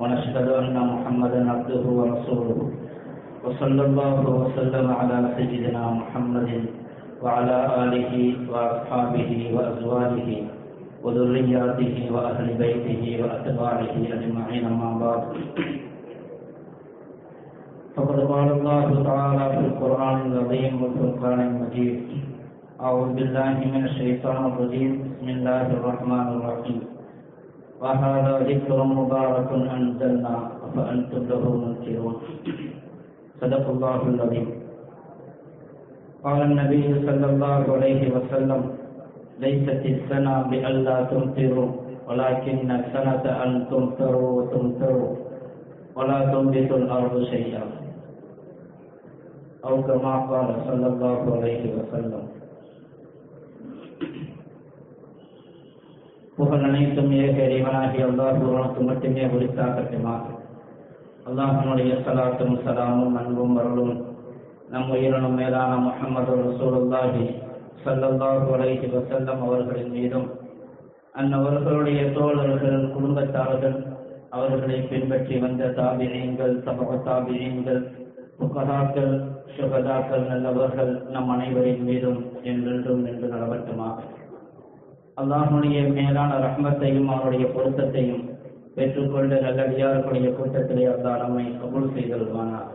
ونشهد أن محمدا عبده ورسوله. وصلى الله وسلم على سيدنا محمد وعلى آله وأصحابه وأزواجه وذرياته وأهل بيته وأتباعه أجمعين أما بعد. فقد قال الله تعالى في القرآن العظيم والفرقان المجيد أعوذ بالله من الشيطان الرجيم. بسم الله الرحمن الرحيم. وهذا ذكر مبارك أنزلنا فأنتم له منكرون. صدق الله العظيم. قال النبي صلى الله عليه وسلم ليست السنة بألا تمطروا ولكن السنة أن تمطروا وتمطروا ولا تنبت الأرض شيئا. أو كما قال صلى الله عليه وسلم. புகழ் அனைத்தும் ஏக இறைவனாகி அல்லாஹ் உனக்கு மட்டுமே உரித்தாக்கட்டுமா அல்லாஹனுடைய சலாத்தும் சலாமும் அன்பும் அருளும் நம் உயிரினும் மேலான முகமது ரசூலுல்லாஹி சல்லல்லாஹு அலைஹி வசல்லம் அவர்களின் மீதும் அந்நவர்களுடைய தோழர்கள் குடும்பத்தார்கள் அவர்களை பின்பற்றி வந்த தாபிரியங்கள் சமூக தாபிரியங்கள் புகதாக்கள் சுகதாக்கள் நல்லவர்கள் நம் அனைவரின் மீதும் என்றென்றும் நின்று நடவட்டுமாக. அல்லாஹனுடைய மேலான ரஹ்மத்தையும் அவனுடைய பொருத்தத்தையும் பெற்றுக்கொண்டு நல்லடியார்களுடைய கூட்டத்திலே அல்லாஹ் நம்மை கபூல் செய்தல்வானார்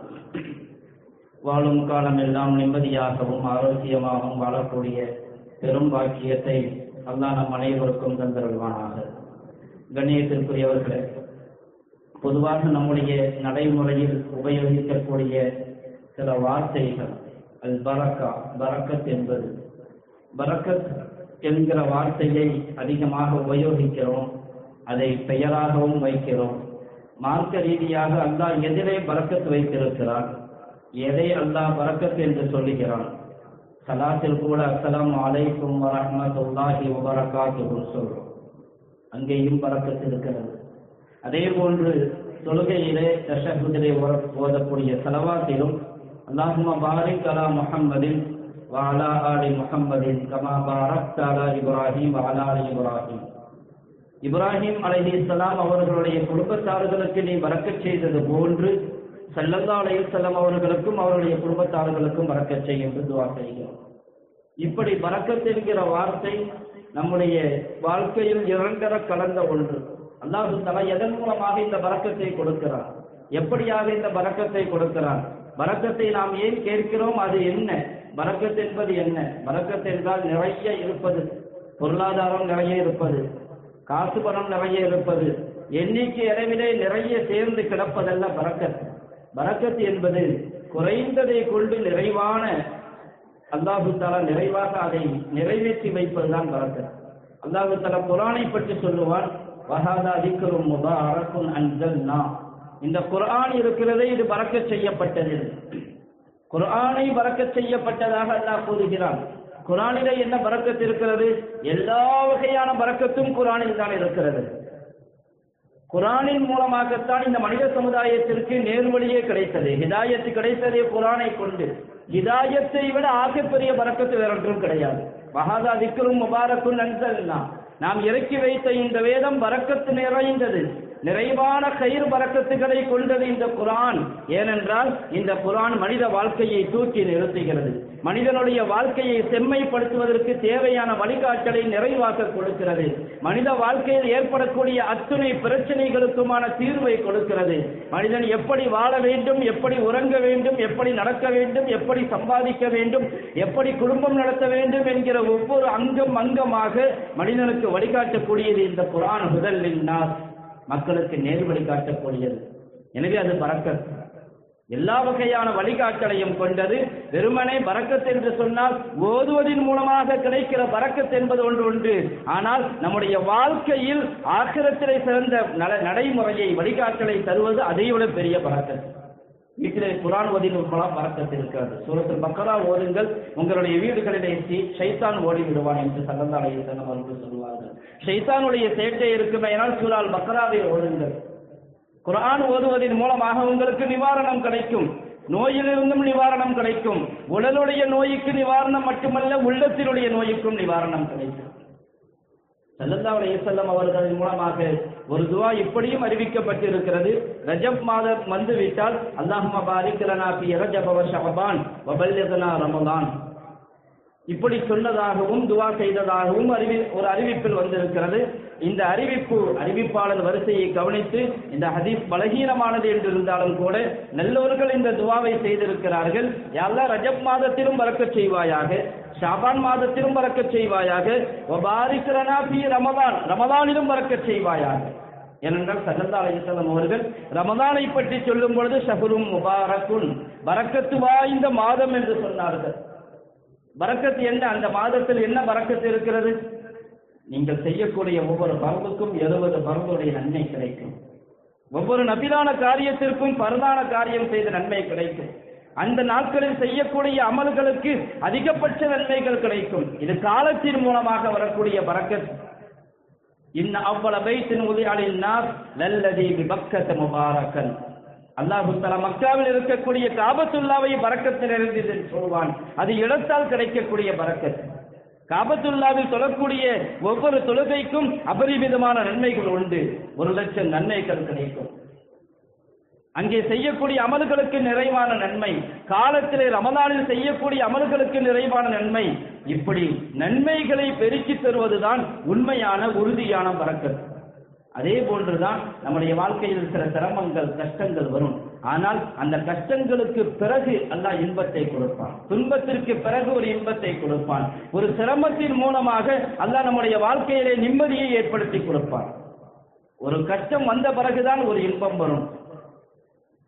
வாழும் காலம் எல்லாம் நிம்மதியாகவும் ஆரோக்கியமாகவும் வாழக்கூடிய பெரும் பாக்கியத்தை அல்லாஹ் நம் அனைவருக்கும் தந்தருள்வானாக. கண்ணியத்திற்குரியவர்களே பொதுவாக நம்முடைய நடைமுறையில் உபயோகிக்கக்கூடிய சில வார்த்தைகள் அல் பரக்கா பரக்கத் என்பது. பரக்கத் என்கிற வார்த்தையை அதிகமாக உபயோகிக்கிறோம். அதை பெயராகவும் வைக்கிறோம். மார்க்க ரீதியாக அல்லாஹ் எதிரே பறக்கத்து வைத்திருக்கிறான். எதை அல்லாஹ் பறக்கத்து என்று சொல்லுகிறான்? சலாத்தில் கூட அஸ்லாம் அலைக்கும் வரமத்துல்லாஹி வபரகாத்துஹு சொல்றோம். அங்கேயும் பறக்கத்து இருக்கிறது. அதே போன்று தொழுகையிலே தஷகுதிரை ஓதக்கூடிய செலவாத்திலும் அல்லாஹும பாரிக் அலா وعلى آل محمد كما باركت على إبراهيم وعلى آل إبراهيم. இப்ராஹிம் அலஹி இஸ்லாம் அவர்களுடைய குடும்பத்தார்களுக்கு நீ வரக்கச் செய்தது போன்று செல்லந்தா அலஹி இஸ்லாம் அவர்களுக்கும் அவருடைய குடும்பத்தார்களுக்கும் வரக்கச் செய்யும் என்று துவா செய்கிறோம். இப்படி பறக்கத் என்கிற வார்த்தை நம்முடைய வாழ்க்கையில் இரண்டர கலந்த ஒன்று. அல்லாஹு தலா எதன் மூலமாக இந்த பறக்கத்தை கொடுக்கிறார் எப்படியாக இந்த பறக்கத்தை கொடுக்கிறார் பறக்கத்தை நாம் ஏன் கேட்கிறோம்? அது என்ன? பறக்கத் என்பது என்ன? பறக்கத் என்றால் நிறைய இருப்பது. பொருளாதாரம் நிறைய இருப்பது. காசு பணம் நிறைய இருப்பது. எண்ணிக்கை அளவிலே நிறைய சேர்ந்து கிடப்பதல்ல பறக்கத் பறக்கத் என்பது குறைந்ததை கொண்டு நிறைவான அல்லாஹு தாலா நிறைவாக அதை நிறைவேற்றி வைப்பதுதான் பறக்கத் அல்லாஹு தாலா குரானை பற்றி சொல்லுவான் வகாதா அதிக்கரும் முபா அரக்கும் அஞ்சல் இந்த குரான் இருக்கிறதே இது பறக்க செய்யப்பட்டது. குரானை பறக்க செய்யப்பட்டதாக அல்லாஹ் கூறுகிறான். குரானில என்ன பறக்கத்து இருக்கிறது? எல்லா வகையான பறக்கத்தும் குரானில் தான் இருக்கிறது. குரானின் மூலமாகத்தான் இந்த மனித சமுதாயத்திற்கு நேர்வழியே கிடைத்தது ஹிதாயத்து கிடைத்ததே குரானை கொண்டு. ஹிதாயத்தை விட ஆகப்பெரிய பறக்கத்து வேறொன்றும் கிடையாது. மகாதா திக்கரும் முபாரக்கும் நன்சல்னா நாம் இறக்கி வைத்த இந்த வேதம் பறக்கத்து நிறைந்தது. நிறைவான கயிறு பறக்கத்துகளை கொண்டது இந்த குரான். ஏனென்றால் இந்த குரான் மனித வாழ்க்கையை தூக்கி நிறுத்துகிறது. மனிதனுடைய வாழ்க்கையை செம்மைப்படுத்துவதற்கு தேவையான வழிகாட்டலை நிறைவாக கொடுக்கிறது. மனித வாழ்க்கையில் ஏற்படக்கூடிய அத்துணை பிரச்சனைகளுக்குமான தீர்வை கொடுக்கிறது. மனிதன் எப்படி வாழ வேண்டும் எப்படி உறங்க வேண்டும் எப்படி நடக்க வேண்டும் எப்படி சம்பாதிக்க வேண்டும் எப்படி குடும்பம் நடத்த வேண்டும் என்கிற ஒவ்வொரு அங்கம் அங்கமாக மனிதனுக்கு வழிகாட்டக்கூடியது இந்த குரான் முதலில். மக்களுக்கு நேர் வழிகாட்டக்கூடியது எனவே அது பறக்கத் எல்லா வகையான வழிகாட்டலையும் கொண்டது வெறுமனே பறக்கத் என்று சொன்னால் ஓதுவதின் மூலமாக கிடைக்கிற பறக்கத் என்பது ஒன்று உண்டு. ஆனால் நம்முடைய வாழ்க்கையில் ஆக்கிரத்திலே சிறந்த நடைமுறையை வழிகாட்டலை தருவது அதைவிட பெரிய பறக்கத்து வீட்டிலே குரான் ஓதின் மூலம் பறக்கத்து இருக்கிறது சூரத்தில் பக்கரா ஓதுங்கள் உங்களுடைய வீடுகளிலே சி- ஷைத்தான் ஓடி விடுவான் என்று சல்லல்லாஹு செல்லம் அவர்கள் சொல்வார்கள் ஷைத்தானுடைய சேட்டை இருக்குமையினால் சூழால் பக்கராவை ஓதுங்கள். குரான் ஓதுவதன் மூலமாக உங்களுக்கு நிவாரணம் கிடைக்கும். நோயிலிருந்தும் நிவாரணம் கிடைக்கும். உடலுடைய நோய்க்கு நிவாரணம் மட்டுமல்ல உள்ளத்தினுடைய நோய்க்கும் நிவாரணம் கிடைக்கும். ஸல்லல்லாஹு அலைஹி அவர்களின் மூலமாக ஒரு துவா இப்படியும் அறிவிக்கப்பட்டிருக்கிறது. ரஜப் மாதம் வந்து விட்டால் பாரிக் பாரிக்கலனா பி ரஜபவ வ ஷஅபான் இப்படி சொன்னதாகவும் துவா செய்ததாகவும் அறிவி ஒரு அறிவிப்பில் வந்திருக்கிறது. இந்த அறிவிப்பு அறிவிப்பாளர் வரிசையை கவனித்து இந்த ஹதீஸ் பலகீனமானது என்று இருந்தாலும் கூட நல்லவர்கள் இந்த துவாவை செய்திருக்கிறார்கள். யாரெல்லாம் ரஜப் மாதத்திலும் பறக்கச் செய்வாயாக ஷாபான் மாதத்திலும் பறக்க செய்வாயாக. வபாரிக்கிறனா பி ரமதான். ரமதானிலும் பறக்க செய்வாயாக. ஏனென்றால் சல்லல்லா அலையசலம் அவர்கள் ரமதானை பற்றி சொல்லும் பொழுது ஷஹுரும் முபாரக்குன். பறக்கத்து வாய்ந்த மாதம் என்று சொன்னார்கள். பறக்கத்து என்ன? அந்த மாதத்தில் என்ன பறக்கத்து இருக்கிறது? நீங்கள் செய்யக்கூடிய ஒவ்வொரு பரவுக்கும் எழுபது பரவுடைய நன்மை கிடைக்கும். ஒவ்வொரு நபிலான காரியத்திற்கும் பரதான காரியம் செய்த நன்மை கிடைக்கும். அந்த நாட்களில் செய்யக்கூடிய அமல்களுக்கு அதிகபட்ச நன்மைகள் கிடைக்கும். இது காலத்தின் மூலமாக வரக்கூடிய பரக்கத் இன்ன அவ்வள பைத்தின் உதயாளின் நார் நல்லதி விபக்கத் முபாரக்கன். அல்லாஹு தலா மக்காவில் இருக்கக்கூடிய காபத்துல்லாவை பறக்கத்தில் இருந்து சொல்வான். அது இடத்தால் கிடைக்கக்கூடிய பறக்கத் காபத்துல்லாவில் தொழக்கூடிய ஒவ்வொரு தொழுகைக்கும் அபரிமிதமான நன்மைகள் உண்டு. ஒரு லட்சம் நன்மைகள் கிடைக்கும். அங்கே செய்யக்கூடிய அமல்களுக்கு நிறைவான நன்மை காலத்திலே ரமதானில் செய்யக்கூடிய அமல்களுக்கு நிறைவான நன்மை இப்படி நன்மைகளை பெருக்கி தருவதுதான் உண்மையான உறுதியான பறக்கத். அதே போன்றுதான் நம்முடைய வாழ்க்கையில் சில சிரமங்கள் கஷ்டங்கள் வரும். ஆனால் அந்த கஷ்டங்களுக்கு பிறகு அல்லாஹ் இன்பத்தை கொடுப்பான். துன்பத்திற்கு பிறகு ஒரு இன்பத்தை கொடுப்பான். ஒரு சிரமத்தின் மூலமாக அல்லாஹ் நம்முடைய வாழ்க்கையிலே நிம்மதியை ஏற்படுத்தி கொடுப்பான். ஒரு கஷ்டம் வந்த பிறகுதான் ஒரு இன்பம் வரும்.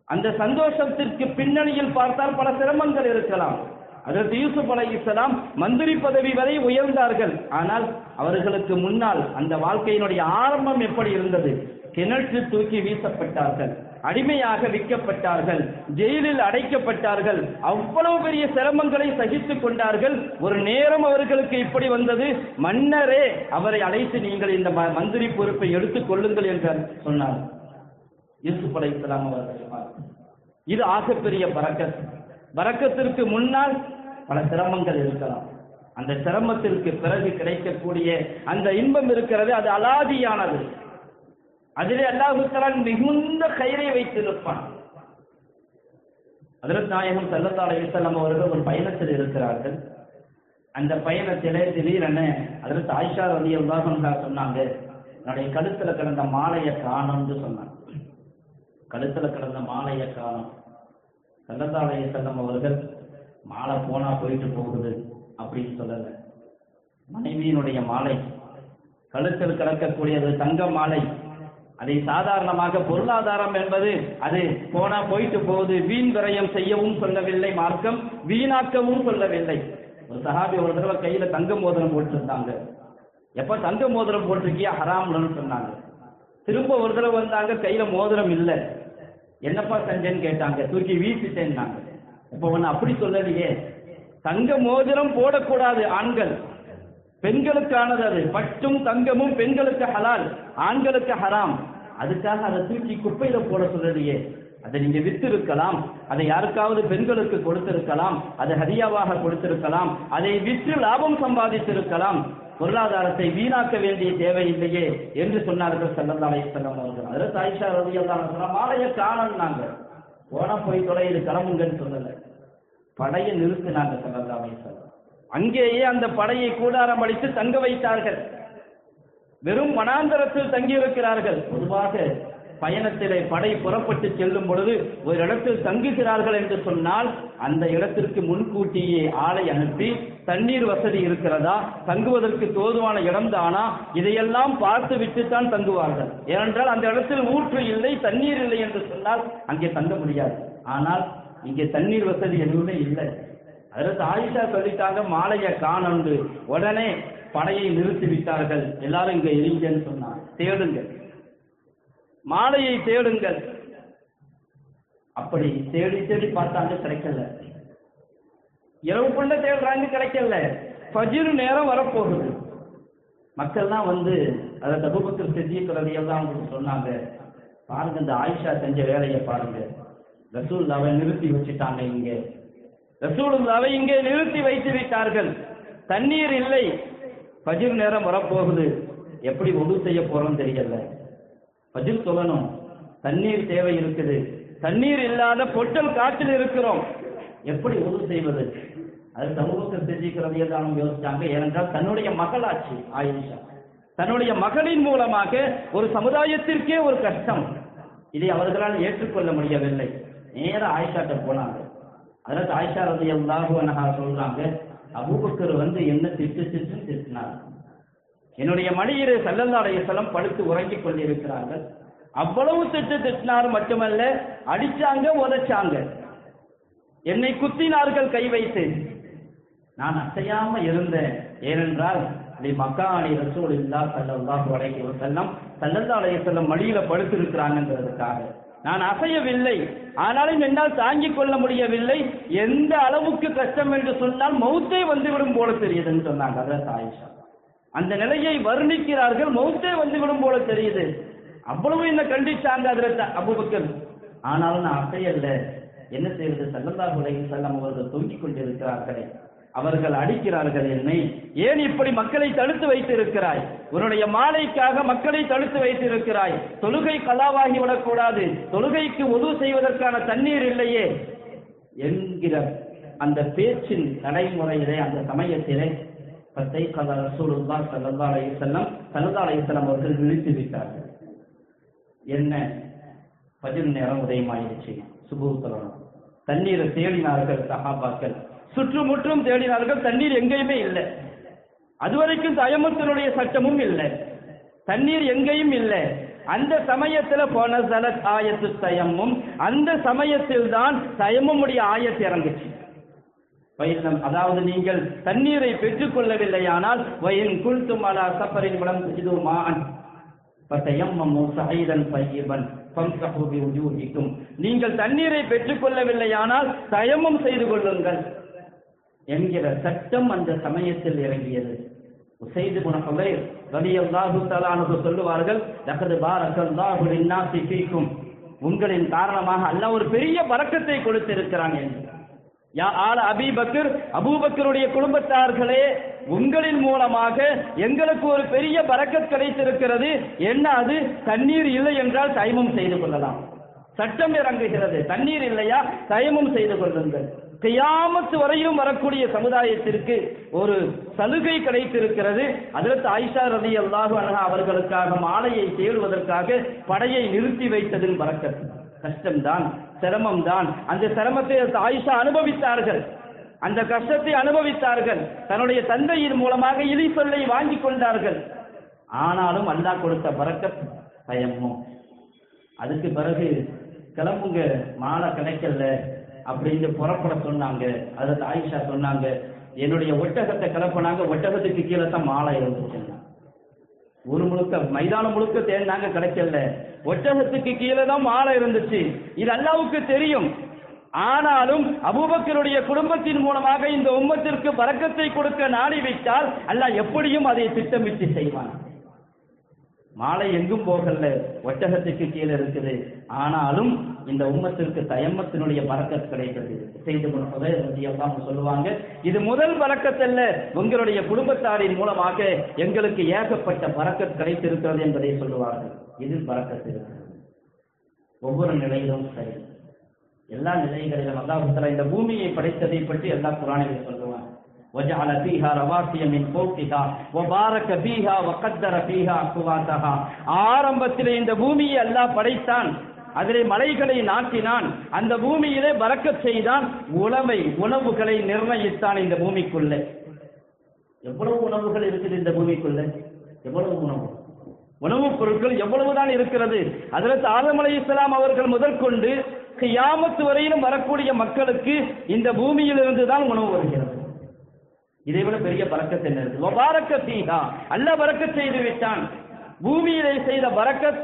அந்த சந்தோஷத்திற்கு பின்னணியில் பார்த்தால் பல சிரமங்கள் இருக்கலாம். அதற்கு யூசுப் அலைஹிஸ்ஸலாம் மந்திரி பதவி வரை உயர்ந்தார்கள். ஆனால் அவர்களுக்கு முன்னால் அந்த வாழ்க்கையினுடைய ஆரம்பம் எப்படி இருந்தது? கிணற்று தூக்கி வீசப்பட்டார்கள். அடிமையாக விற்கப்பட்டார்கள் ஜெயிலில் அடைக்கப்பட்டார்கள். அவ்வளவு பெரிய சிரமங்களை சகித்துக் கொண்டார்கள். ஒரு நேரம் அவர்களுக்கு இப்படி வந்தது மன்னரே அவரை அழைத்து நீங்கள் இந்த ம- மந்திரி பொறுப்பை எடுத்துக் கொள்ளுங்கள் என்று சொன்னார். யூசுப் அலைஹிஸ்ஸலாம் அவர்கள் இது ஆகப்பெரிய பறக்கத். வரக்கத்திற்கு முன்னால் பல சிரமங்கள் இருக்கலாம். அந்த சிரமத்திற்கு பிறகு கிடைக்கக்கூடிய அந்த இன்பம் இருக்கிறது அது அலாதியானது. அதிலே அல்லாஹுத்தலான் மிகுந்த கயிறை வைத்திருப்பான் அதற்கு நாயகம் சல்லல்லாஹு அலைஹி அவர்கள் ஒரு பயணத்தில் இருக்கிறார்கள். அந்த பயணத்திலே திடீரென அதற்கு ஆயிஷா ரலியல்லாஹு அன்ஹா சொன்னாங்க என்னுடைய கழுத்துல கிடந்த மாலையை காணும்னு சொன்னாங்க. கழுத்துல கிடந்த மாலையை காலம் சல்லல்லாஹு செல்லம் அவர்கள் மாலை போனா போயிட்டு போகுது அப்படின்னு சொல்லல. மனைவியினுடைய மாலை கழுத்தில் கிடக்கக்கூடியது தங்க மாலை. அதை சாதாரணமாக பொருளாதாரம் என்பது அது போனா போயிட்டு போகுது வீண் விரயம் செய்யவும் சொல்லவில்லை மார்க்கம் வீணாக்கவும் சொல்லவில்லை. ஒரு சஹாபி ஒரு தடவை கையில தங்க மோதிரம் போட்டிருந்தாங்க. எப்ப தங்க மோதிரம் போட்டிருக்கியா? ஹராம்லன்னு சொன்னாங்க. திரும்ப ஒரு தடவை வந்தாங்க கையில மோதிரம் இல்லை. என்னப்பா செஞ்சேன்னு கேட்டாங்க. தூக்கி வீசிட்டேன்னாங்க. இப்ப ஒண்ணு அப்படி சொல்லலையே. தங்க மோதிரம் போடக்கூடாது ஆண்கள். பெண்களுக்கானது அது. பட்டும் தங்கமும் பெண்களுக்கு ஹலால் ஆண்களுக்கு ஹராம். அதுக்காக அதை தூக்கி குப்பையில போட சொல்லலையே. அதை நீங்க வித்திருக்கலாம். அதை யாருக்காவது பெண்களுக்கு கொடுத்திருக்கலாம். அதை ஹரியாவாக கொடுத்திருக்கலாம். அதை விற்று லாபம் சம்பாதித்திருக்கலாம். பொருளாதாரத்தை வீணாக்க வேண்டிய தேவையில்லையே என்று சொன்னார்கள் ஸல்லல்லாஹு செல்லம் அவர்கள். அதில் ஆயிஷா ரவி அன்ஹா சொன்னா மாலையை காணோம்னாங்க போனா போய் தொலையில் கிளம்புங்கன்னு சொல்லலை. படையை நிறுத்தினாங்க ஸல்லல்லாஹு அலைஹி அங்கேயே அந்த படையை கூடாரம் அளித்து தங்க வைத்தார்கள். வெறும் வனாந்தரத்தில் தங்கியிருக்கிறார்கள். பொதுவாக பயணத்திலே படை புறப்பட்டு செல்லும் பொழுது ஒரு இடத்தில் தங்குகிறார்கள் என்று சொன்னால் அந்த இடத்திற்கு முன்கூட்டியே ஆளை அனுப்பி தண்ணீர் வசதி இருக்கிறதா? தங்குவதற்கு தோதுவான இடம் தானா இதையெல்லாம் பார்த்து விட்டுத்தான் தங்குவார்கள். ஏனென்றால் அந்த இடத்தில் ஊற்று இல்லை தண்ணீர் இல்லை என்று சொன்னால் அங்கே தங்க முடியாது. ஆனால் இங்கே தண்ணீர் வசதி எதுவுமே இல்லை. அதற்கு ஆயிஷா சொல்லிட்டாங்க மாலையை காணண்டு உடனே படையை நிறுத்தி விட்டார்கள் எல்லாரும் இங்க இருங்கன்னு சொன்னார் தேடுங்க மாலையை தேடுங்கள். அப்படி தேடி தேடி பார்த்தாங்க கிடைக்கல. இரவுக்குள்ள தேடுறாங்க கிடைக்கல. பஜிரு நேரம் வரப்போகுது. மக்கள்லாம் வந்து அதை தகுபத்தில் செஞ்சிக்கிறது எல்லாம் அவங்களுக்கு சொன்னாங்க பாருங்க இந்த ஆயிஷா செஞ்ச வேலையை பாருங்க. ரசூல்லாவை நிறுத்தி வச்சுட்டாங்க இங்க. ரசூலுல்லாவை இங்கே நிறுத்தி வைத்து விட்டார்கள். தண்ணீர் இல்லை. பஜிர் நேரம் வரப்போகுது. எப்படி ஒழு செய்ய போறோம் தெரியல. பதில் சொல்லணும். தண்ணீர் தேவை இருக்குது. தண்ணீர் இல்லாத பொட்டல் காற்றில் இருக்கிறோம். எப்படி உதவு செய்வது? அது சமூகத்தில் செஞ்சுக்கிறதையே தான் யோசிச்சாங்க. ஏனென்றால் தன்னுடைய மகளாட்சி ஆயிஷா. தன்னுடைய மகளின் மூலமாக ஒரு சமுதாயத்திற்கே ஒரு கஷ்டம். இதை அவர்களால் ஏற்றுக்கொள்ள முடியவில்லை. நேர ஆயிஷாட்ட போனாங்க. அதற்கு ஆயிஷா ரதி அல்லாஹு சொல்றாங்க அபூபக்கர் வந்து என்ன திட்டு திட்டு திட்டினார். என்னுடைய மடியிலே சல்லல்லா செல்லம் படுத்து உறங்கிக் கொண்டிருக்கிறார்கள். அவ்வளவு திட்டு திட்டினார் மட்டுமல்ல அடிச்சாங்க உதைச்சாங்க. என்னை குத்தினார்கள் கை வைத்து. நான் அசையாம இருந்தேன். ஏனென்றால் நீ மக்காணி ரசூல் இல்லா சல்லல்லாஹு ஒரு செல்லம் சல்லல்லா அலைஹி செல்லம் மடியில படுத்திருக்கிறாங்கிறதுக்காக நான் அசையவில்லை. ஆனாலும் என்னால் தாங்கிக் கொள்ள முடியவில்லை. எந்த அளவுக்கு கஷ்டம் என்று சொன்னால் மௌத்தே வந்துவிடும் போல தெரியுதுன்னு சொன்னாங்க அதான் ஆயிஷா. அந்த நிலையை வர்ணிக்கிறார்கள் மௌத்தே வந்துவிடும் போல தெரியுது. அவ்வளவு என்ன கண்டிச்சாங்க அதுல அபுபக்கர். ஆனாலும் நான் அசையல்ல. என்ன செய்வது? சல்லல்லாஹு அலைஹி செல்லம் அவர்கள் தொங்கிக் கொண்டிருக்கிறார்களே. அவர்கள் அடிக்கிறார்கள் என்னை. ஏன் இப்படி மக்களை தடுத்து வைத்திருக்கிறாய்? உன்னுடைய மாலைக்காக மக்களை தடுத்து வைத்திருக்கிறாய். தொழுகை கலாவாகி விடக்கூடாது. தொழுகைக்கு உதவு செய்வதற்கான தண்ணீர் இல்லையே. என்கிற அந்த பேச்சின் நடைமுறையிலே அந்த சமயத்திலே பத்தை ரசூலுல்லா சல்லல்லா அலைஹிஸ்ஸலாம் சல்லா அலைஹிஸ்ஸலாம் அவர்கள் விழித்து விட்டார்கள். என்ன? பதில் நேரம் உதயமாயிருச்சு சுபு சொல்லணும். தண்ணீரை தேடினார்கள் சஹாபாக்கள். சுற்றுமுற்றும் தேடினார்கள் தண்ணீர் எங்கேயுமே இல்லை. அதுவரைக்கும் தயமத்தினுடைய சட்டமும் இல்லை. தண்ணீர் எங்கேயும் இல்லை. அந்த சமயத்துல போன சலத் ஆயத்து தயமும் அந்த சமயத்தில் தான் தயமுடைய ஆயத்து இறங்குச்சு. வயலம் அதாவது நீங்கள் தண்ணீரை பெற்றுக் கொள்ளவில்லையானால் வயன் குல்தும் அலா சப்பரின் வளம் இது மான் நீங்கள் தண்ணீரை பெற்றுக் கொள்ளவில்லையானால் தயமம் செய்து கொள்ளுங்கள் என்கிற சட்டம் அந்த சமயத்தில் இறங்கியது. செய்து குண ரலியல்லாஹு தஆலாஹு சொல்லுவார்கள் லகது பாரக்கல்லாஹு லின்னாசி ஃபீக்கும் உங்களின் காரணமாக அல்லாஹ் ஒரு பெரிய பறக்கத்தை கொடுத்திருக்கிறான் என்று. யா ஆல அபீபக்கர் அபூபக்கருடைய குடும்பத்தார்களே உங்களின் மூலமாக எங்களுக்கு ஒரு பெரிய பறக்கத் கிடைத்திருக்கிறது. என்ன அது? தண்ணீர் இல்லை என்றால் தயமம் செய்து கொள்ளலாம். சட்டம் இறங்குகிறது. தண்ணீர் இல்லையா? தயமம் செய்து கொள்ளுங்கள். கையாமத்து வரையும் வரக்கூடிய சமுதாயத்திற்கு ஒரு சலுகை கிடைத்திருக்கிறது. அதற்கு ஆயிஷா ரதி அல்லாஹு அனஹா அவர்களுக்காக மாலையை தேடுவதற்காக படையை நிறுத்தி வைத்ததின் பறக்கத். கஷ்டம்தான். சிரமம்தான். அந்த சிரமத்தை ஆயிஷா அனுபவித்தார்கள். அந்த கஷ்டத்தை அனுபவித்தார்கள். தன்னுடைய தந்தையின் மூலமாக இலி சொல்லை வாங்கி கொண்டார்கள். ஆனாலும் அல்லாஹ் கொடுத்த பறக்க பயமும் அதுக்கு பிறகு கிளம்புங்க மாலை கிடைக்கல அப்படின்னு புறப்பட சொன்னாங்க. அதுக்கு ஆயிஷா சொன்னாங்க என்னுடைய ஒட்டகத்தை கிளப்பினாங்க ஒட்டகத்துக்கு கீழே தான் மாலை இருந்துச்சு ஒரு முழுக்க மைதானம் முழுக்க தேர்ந்தாங்க கிடைக்கல. ஒட்டகத்துக்கு கீழே தான் மாலை இருந்துச்சு. இது அல்லாவுக்கு தெரியும். ஆனாலும் அபூபக்கருடைய குடும்பத்தின் மூலமாக இந்த உம்மத்திற்கு பறக்கத்தை கொடுக்க நாடி வைத்தால் அல்லாஹ் எப்படியும் அதை திட்டமிட்டு செய்வான். மாலை எங்கும் போகல ஒட்டகத்துக்கு கீழே இருக்குது. ஆனாலும் இந்த உம்மத்திற்கு தயம்மத்தினுடைய பறக்கத் கிடைத்தது செய்து எல்லாம் சொல்லுவாங்க இது முதல் பறக்கத்தல்ல உங்களுடைய குடும்பத்தாரின் மூலமாக எங்களுக்கு ஏகப்பட்ட பறக்கத் கிடைத்திருக்கிறது என்பதை சொல்லுவார்கள். இது பறக்கத்து. ஒவ்வொரு நிலையிலும் சரி. எல்லா நிலைகளிலும் அல்லாஹ் இந்த பூமியை படைத்ததை பற்றி எல்லா குரானிலும் சொல்லுவாங்க وجعل فيها رواسي من فوقها وبارك فيها وقدر فيها أقواتها ஆரம்பத்திலே இந்த பூமியை அல்லாஹ் படைத்தான் அதிலே மலைகளை நாட்டினான் அந்த பூமியிலே பறக்கச் செய்தான் உணவை உணவுகளை நிர்ணயித்தான் இந்த பூமிக்குள்ளே எவ்வளவு உணவுகள் இருக்குது இந்த பூமிக்குள்ள எவ்வளவு உணவு உணவுப் பொருட்கள் எவ்வளவுதான் இருக்கிறது அதற்கு ஆதம் அலை இஸ்லாம் அவர்கள் முதல் கொண்டு கியாமத்து வரையிலும் வரக்கூடிய மக்களுக்கு இந்த பூமியிலிருந்து தான் உணவு வருகிறது இதை விட பெரிய பறக்கத் என்ன இருக்கு? பறக்க தீகா அல்ல பறக்கத் செய்து விட்டான். பூமியிலே செய்த பறக்கத்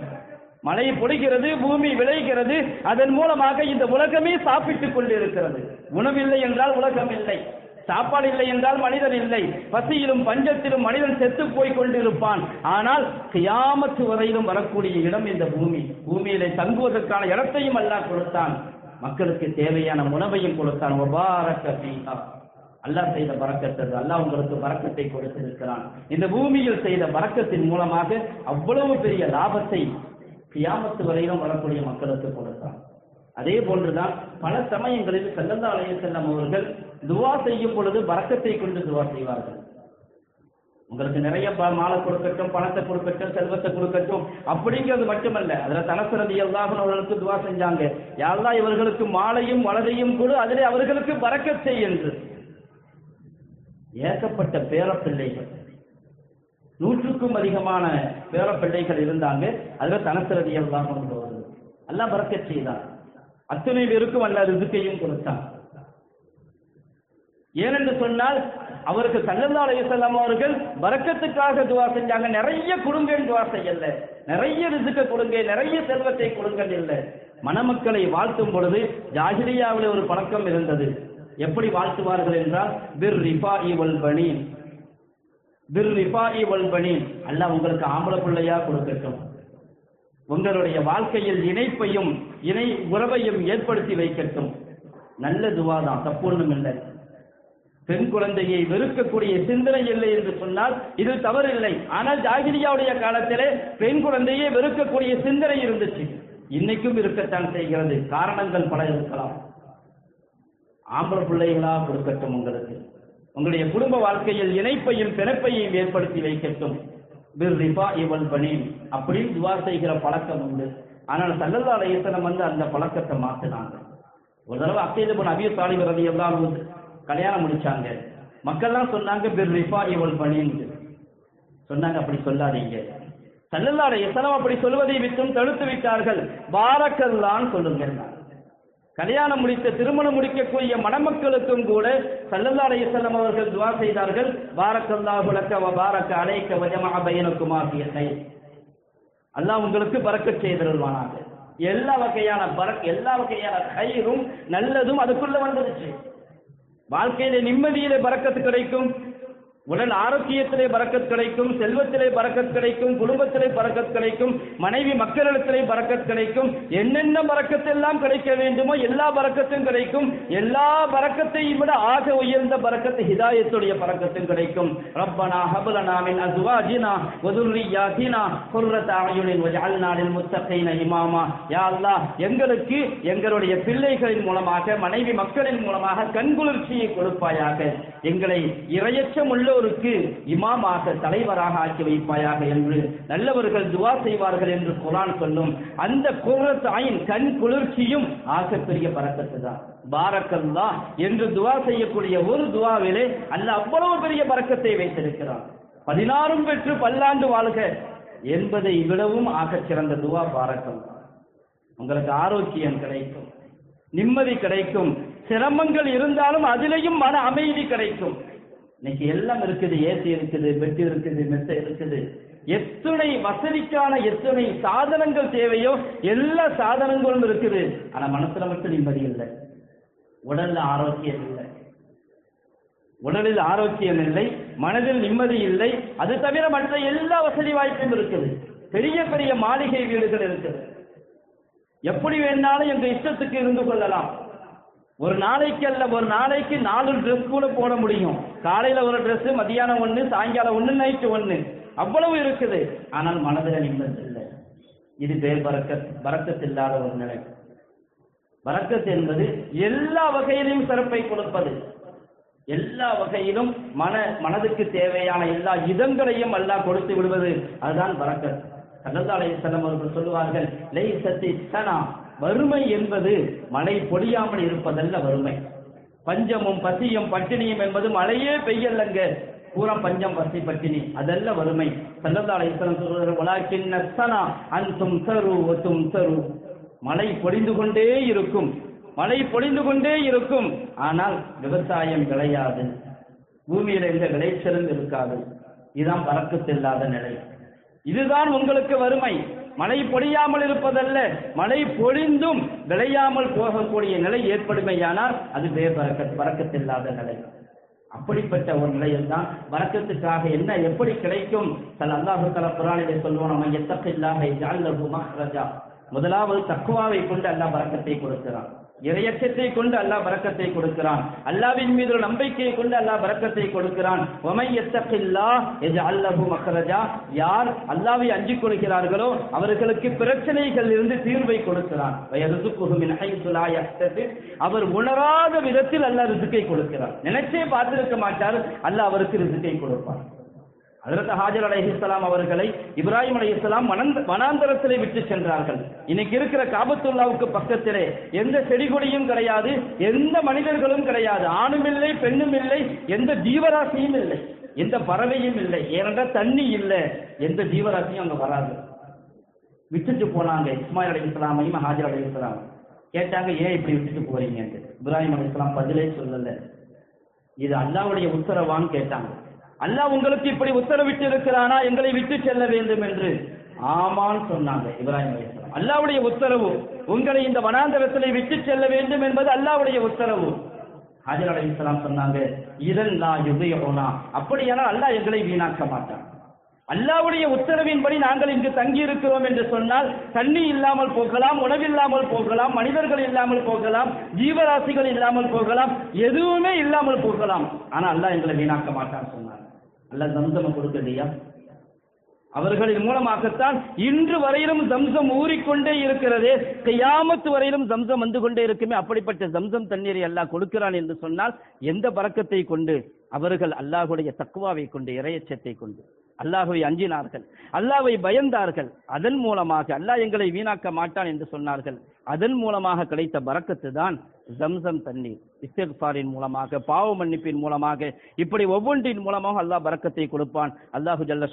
மழை பொழிகிறது பூமி விளைகிறது. அதன் மூலமாக இந்த உலகமே சாப்பிட்டுக் கொண்டிருக்கிறது. உணவில்லை என்றால் உலகம் இல்லை. சாப்பாடு இல்லை என்றால் மனிதன் இல்லை. பசியிலும் பஞ்சத்திலும் மனிதன் செத்து போய் கொண்டிருப்பான். ஆனால் கியாமத்து வரையிலும் வரக்கூடிய இடம் இந்த பூமி. பூமியிலே தங்குவதற்கான இடத்தையும் அல்லாஹ் கொடுத்தான். மக்களுக்கு தேவையான உணவையும் கொடுத்தான். முபாரக்க அல்லாஹ் செய்த பறக்கத்தது அல்லாஹ் உங்களுக்கு பறக்கத்தை கொடுத்திருக்கிறான். இந்த பூமியில் செய்த பறக்கத்தின் மூலமாக அவ்வளவு பெரிய லாபத்தை கியாமத்து வரையிலும் வரக்கூடிய மக்களுக்கு கொடுத்தான். அதே போன்றுதான் பல சமயங்களில் செல்லந்தா அலைய செல்லம் அவர்கள் துவா செய்யும் பொழுது பறக்கத்தை கொண்டு துவா செய்வார்கள். உங்களுக்கு நிறைய ப- மாலை கொடுக்கட்டும் பணத்தை கொடுக்கட்டும் செல்வத்தை கொடுக்கட்டும் அப்படிங்கிறது மட்டுமல்ல. அதுல தனசரதி எல்லாரும் அவர்களுக்கு துவா செஞ்சாங்க. யாரெல்லாம் இவர்களுக்கு மாலையும் வளரையும் கொடு அதிலே அவர்களுக்கு பறக்கத்தை என்று. ஏகப்பட்ட பேரப்பிள்ளைகள். நூற்றுக்கும் அதிகமான பேரப்பிள்ளைகள் இருந்தாங்க. அதுல தனசரதி எல்லாம் வருது எல்லாம் பறக்க செய்தான் அத்தனை பேருக்கும் அல்ல ரிசுக்கையும் கொடுத்தான். ஏனென்று சொன்னால் அவருக்கு சல்லல்லா அலைஹிஸ்ஸலாம் அவர்கள் பரக்கத்துக்காக துவா செஞ்சாங்க. நிறைய கொடுங்கன்னு துவா செய்யல. நிறைய ரிசுக்க கொடுங்க நிறைய செல்வத்தை கொடுங்கள் இல்லை. மணமக்களை வாழ்த்தும் பொழுது ஜாகிரியாவில் ஒரு பழக்கம் இருந்தது. எப்படி வாழ்த்துவார்கள் என்றால் பிர் ரிபா இவல் பனீன். பிர் ரிபா இவல் பனீன். அல்ல உங்களுக்கு ஆம்பளை பிள்ளையா கொடுக்கட்டும். உங்களுடைய வாழ்க்கையில் இணைப்பையும் இணை உறவையும் ஏற்படுத்தி வைக்கட்டும். நல்ல துவா தான் தப்பு ஒன்றும் இல்லை. பெண் குழந்தையை வெறுக்கக்கூடிய சிந்தனை இல்லை என்று சொன்னால் இது தவறில்லை. ஆனால் ஜாகிரியாவுடைய காலத்திலே பெண் குழந்தையை வெறுக்கக்கூடிய சிந்தனை இருந்துச்சு. இன்னைக்கும் இருக்கத்தான் செய்கிறது. காரணங்கள் பல இருக்கலாம். ஆம்பளை பிள்ளைகளா கொடுக்கட்டும் உங்களுக்கு. உங்களுடைய குடும்ப வாழ்க்கையில் இணைப்பையும் பிறப்பையும் ஏற்படுத்தி வைக்கட்டும். பிர் இவள் பனி அப்படின்னு துவா செய்கிற பழக்கம் உண்டு. ஆனால் சல்லல்லா அலையத்தனம் வந்து அந்த பழக்கத்தை மாத்தினாங்க. ஒரு தடவை அக்கையில போன அபிய தாலிபர் ரதி எல்லாம் கல்யாணம் முடிச்சாங்க. மக்கள்லாம் சொன்னாங்க பிர் இவள் பனின்னு சொன்னாங்க அப்படி சொல்லாதீங்க. சல்லல்லா அலையத்தனம் அப்படி சொல்வதை விட்டும் தடுத்து விட்டார்கள். பாரக்கல்லான்னு சொல்லுங்க. கல்யாணம் முடித்த திருமணம் முடிக்கக்கூடிய மணமக்களுக்கும் கூட சல்லல்லா அலைஹிஸ்ஸலாம் அவர்கள் துவா செய்தார்கள். பாரக்கல்லா லக்க பாரக்க அலைக்க வஜமா பைனக்குமா ஃபியத்தை அல்லாஹ் உங்களுக்கு பறக்கச் செய்திருவானாக. எல்லா வகையான பறக் எல்லா வகையான கயிறும் நல்லதும் அதுக்குள்ள வந்துருச்சு வாழ்க்கையிலே நிம்மதியிலே பறக்கத்து கிடைக்கும். உடல் ஆரோக்கியத்திலே பறக்கத் கிடைக்கும் செல்வத்திலே பறக்கத் கிடைக்கும் குடும்பத்திலே பறக்கத் கிடைக்கும் மனைவி மக்களிடத்திலே பறக்கத் கிடைக்கும் என்னென்ன பறக்கத்தெல்லாம் கிடைக்க வேண்டுமோ எல்லா பறக்கத்தும் கிடைக்கும். எல்லா பறக்கத்தையும் விட ஆக உயர்ந்த பறக்கத்து ஹிதாயத்துடைய பறக்கத்தும் கிடைக்கும். ரப்பனா ஹபலனா மின் அஸ்வாஜினா வதுர்ரியாத்தினா குர்ரத அயுனின் வஜஅல்னா லில் முத்தகீன இமாமா. யா அல்லாஹ் எங்களுக்கு எங்களுடைய பிள்ளைகளின் மூலமாக மனைவி மக்களின் மூலமாக கண்குளிர்ச்சியை கொடுப்பாயாக. எங்களை இரையச்சம் உள்ளோருக்கு இமாமாக தலைவராக ஆக்கி வைப்பாயாக என்று நல்லவர்கள் துவா செய்வார்கள் என்று குரான் சொல்லும். அந்த குரத் ஆயின் கண் குளிர்ச்சியும் ஆகப்பெரிய பறக்கத்து தான் பாரக்கல்லா என்று துவா செய்யக்கூடிய ஒரு துவாவிலே அல்ல அவ்வளவு பெரிய பறக்கத்தை வைத்திருக்கிறான். பதினாறும் பெற்று பல்லாண்டு வாழ்க என்பதை விடவும் ஆகச் சிறந்த துவா பாரக்கம் உங்களுக்கு ஆரோக்கியம் கிடைக்கும் நிம்மதி கிடைக்கும் சிரமங்கள் இருந்தாலும் அதிலேயும் மன அமைதி கிடைக்கும். இன்னைக்கு எல்லாம் இருக்குது ஏசி இருக்குது பெட் இருக்குது மெத்தை இருக்குது. எத்தனை வசதிக்கான எத்தனை சாதனங்கள் தேவையோ எல்லா சாதனங்களும் இருக்குது. ஆனா மனசுல மட்டும் நிம்மதி இல்லை. உடல்ல ஆரோக்கியம் இல்லை. உடலில் ஆரோக்கியம் இல்லை மனதில் நிம்மதி இல்லை. அது தவிர மற்ற எல்லா வசதி வாய்ப்பும் இருக்குது. பெரிய பெரிய மாளிகை வீடுகள் இருக்குது. எப்படி வேணாலும் எங்க இஷ்டத்துக்கு இருந்து கொள்ளலாம். ஒரு நாளைக்கு அல்ல ஒரு நாளைக்கு நாலு ட்ரெஸ் கூட போட முடியும். காலையில ஒரு ட்ரெஸ் மதியானம் ஒண்ணு சாயங்காலம் ஒண்ணு நைட்டு ஒண்ணு. அவ்வளவு இருக்குது. ஆனால் மனதில் நிம்மதி இல்லை. இது பேர் பறக்கத் பறக்கத் இல்லாத ஒரு நிலை. பறக்கத் என்பது எல்லா வகையிலும் சிறப்பை கொடுப்பது. எல்லா வகையிலும் மன மனதுக்கு தேவையான எல்லா இதங்களையும் அல்லாஹ் கொடுத்து விடுவது. அதுதான் பறக்கத். சல்லல்லாஹு அலைஹி அவர்கள் சொல்லுவார்கள் லைசத்தி சனா. வறுமை என்பது மழை பொழியாமல் இருப்பதல்ல வறுமை. பஞ்சமும் பசியும் பட்டினியும் என்பது மழையே பெய்யலங்க பூரா பஞ்சம் பசி பட்டினி. அதல்ல வறுமை. சல்லல்லாஹு அலைஹி வலாக்கின் சனா அன்தும் தரு வதும் மழை பொழிந்து கொண்டே இருக்கும். மழை பொழிந்து கொண்டே இருக்கும். ஆனால் விவசாயம் விளையாது. பூமியில எந்த விளைச்சலும் இருக்காது. இதுதான் பறக்கத்தில்லாத நிலை. இதுதான் உங்களுக்கு வறுமை. மழை பொழியாமல் இருப்பதல்ல. மழை பொழிந்தும் விளையாமல் போகக்கூடிய நிலை ஏற்படுமையானால் அது வேறு பறக்க பறக்கத்தில்லாத நிலை. அப்படிப்பட்ட ஒரு நிலையில் தான் வரக்கத்துக்காக என்ன எப்படி கிடைக்கும்? தல் அல்லாஹு தல புராணிகளை சொல்வோம் நம்ம எத்தக்கில்லாக முதலாவது தக்குவாவை கொண்டு அல்லாஹ் வரக்கத்தை கொடுக்கிறான். இரையச்சத்தை கொண்டு அல்லாஹ் வரக்கத்தை கொடுக்கிறான். அல்லாவின் மீது ஒரு நம்பிக்கையை கொண்டு அல்லாஹ் வரக்கத்தை கொடுக்கிறான். ஒமை எத்தக்கில்லா அல்லஹு மஹ்ரஜா. யார் அல்லாவை அஞ்சிக் கொள்கிறார்களோ அவர்களுக்கு பிரச்சனைகள் இருந்து தீர்வை கொடுக்கிறான். அவர் உணராத விதத்தில் அல்லாஹ் ரிசுக்கை கொடுக்கிறார் நினைச்சே பார்த்திருக்க மாட்டார் அல்லாஹ் அவருக்கு ரிசுக்கை கொடுப்பார் அதற்கு ஹாஜர் அலைஹிஸ்ஸலாம் அவர்களை இப்ராஹிம் அலைஹிஸ்ஸலாம் இஸ்லாம் வனாந்தரத்திலே விட்டு சென்றார்கள். இன்னைக்கு இருக்கிற காபத்துல்லாவுக்கு பக்கத்திலே எந்த செடி கொடியும் கிடையாது எந்த மனிதர்களும் கிடையாது. ஆணும் இல்லை பெண்ணும் இல்லை எந்த ஜீவராசியும் இல்லை. எந்த பறவையும் இல்லை. ஏனென்றால் தண்ணி இல்லை. எந்த ஜீவராசியும் அங்க வராது. விட்டுட்டு போனாங்க இஸ்மாயில் அலைஹிஸ்ஸலாமையும் ஹாஜர் அலைஹிஸ்ஸலாம் கேட்டாங்க ஏன் இப்படி விட்டுட்டு போறீங்கன்ட்டு? இப்ராஹிம் இஸ்லாம் பதிலே சொல்லல. இது அல்லாவுடைய உத்தரவான்னு கேட்டாங்க. அல்லாஹ் உங்களுக்கு இப்படி உத்தரவிட்டு இருக்கிறானா எங்களை விட்டு செல்ல வேண்டும் என்று. ஆமான்னு சொன்னாங்க இப்ராஹிம் அலிஸ்லாம் அல்லாவுடைய உத்தரவு உங்களை இந்த வனாந்தரத்திலே விட்டு செல்ல வேண்டும் என்பது அல்லாவுடைய உத்தரவு. ஹாஜர் இஸ்லாம் சொன்னாங்க இதன் நான் யுதையோனா அப்படியானால் அல்லாஹ் எங்களை வீணாக்க மாட்டான். அல்லாவுடைய உத்தரவின்படி நாங்கள் இங்கு தங்கி இருக்கிறோம் என்று சொன்னால் தண்ணி இல்லாமல் போகலாம் உணவில்லாமல் போகலாம் மனிதர்கள் இல்லாமல் போகலாம் ஜீவராசிகள் இல்லாமல் போகலாம் எதுவுமே இல்லாமல் போகலாம். ஆனால் அல்லாஹ் எங்களை வீணாக்க மாட்டான் அல்ல அல்லாஹ் கொடுக்கலையா? அவர்களின் மூலமாகத்தான் இன்று வரையிலும் தம்சம் ஊறிக்கொண்டே இருக்கிறதே. கையாமத்து வரையிலும் தம்சம் வந்து கொண்டே இருக்குமே. அப்படிப்பட்ட தம்சம் தண்ணீரை அல்லாஹ் கொடுக்கிறான் என்று சொன்னால் எந்த பறக்கத்தை கொண்டு? அவர்கள் அல்லாஹுடைய தக்குவாவை கொண்டு இறையச்சத்தை கொண்டு. அல்லாஹுவை அஞ்சினார்கள். அல்லாவை பயந்தார்கள். அதன் மூலமாக அல்லாஹ் எங்களை வீணாக்க மாட்டான் என்று சொன்னார்கள். அதன் மூலமாக கிடைத்த பறக்கத்து தான் ஜம்சம் தண்ணீர். இஸ்திக்ஃபாரின் மூலமாக பாவ மன்னிப்பின் மூலமாக இப்படி ஒவ்வொன்றின் மூலமாக அல்லாஹ் பறக்கத்தை கொடுப்பான். அல்லாஹு ஜல்ல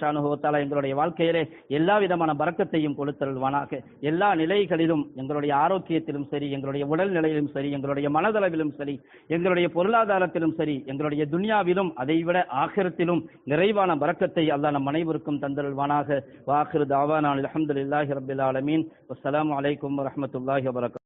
எங்களுடைய வாழ்க்கையிலே எல்லா விதமான பறக்கத்தையும் கொடுத்தருள்வானாக. எல்லா நிலைகளிலும் எங்களுடைய ஆரோக்கியத்திலும் சரி எங்களுடைய உடல் நிலையிலும் சரி எங்களுடைய மனதளவிலும் சரி எங்களுடைய பொருளாதாரத்திலும் சரி எங்களுடைய துன்யாவிலும் அதைவிட ஆகிரத்திலும் நிறைவான பறக்கத்தை அல்லாஹ் நம் அனைவருக்கும் தந்தருள்வானாக. வாஹிரு தாவானான் அலமதுல்லாஹி ரப்பில் ஆலமீன். அஸ்லாம் வலைக்கம் வரமத்துல்லா thank you.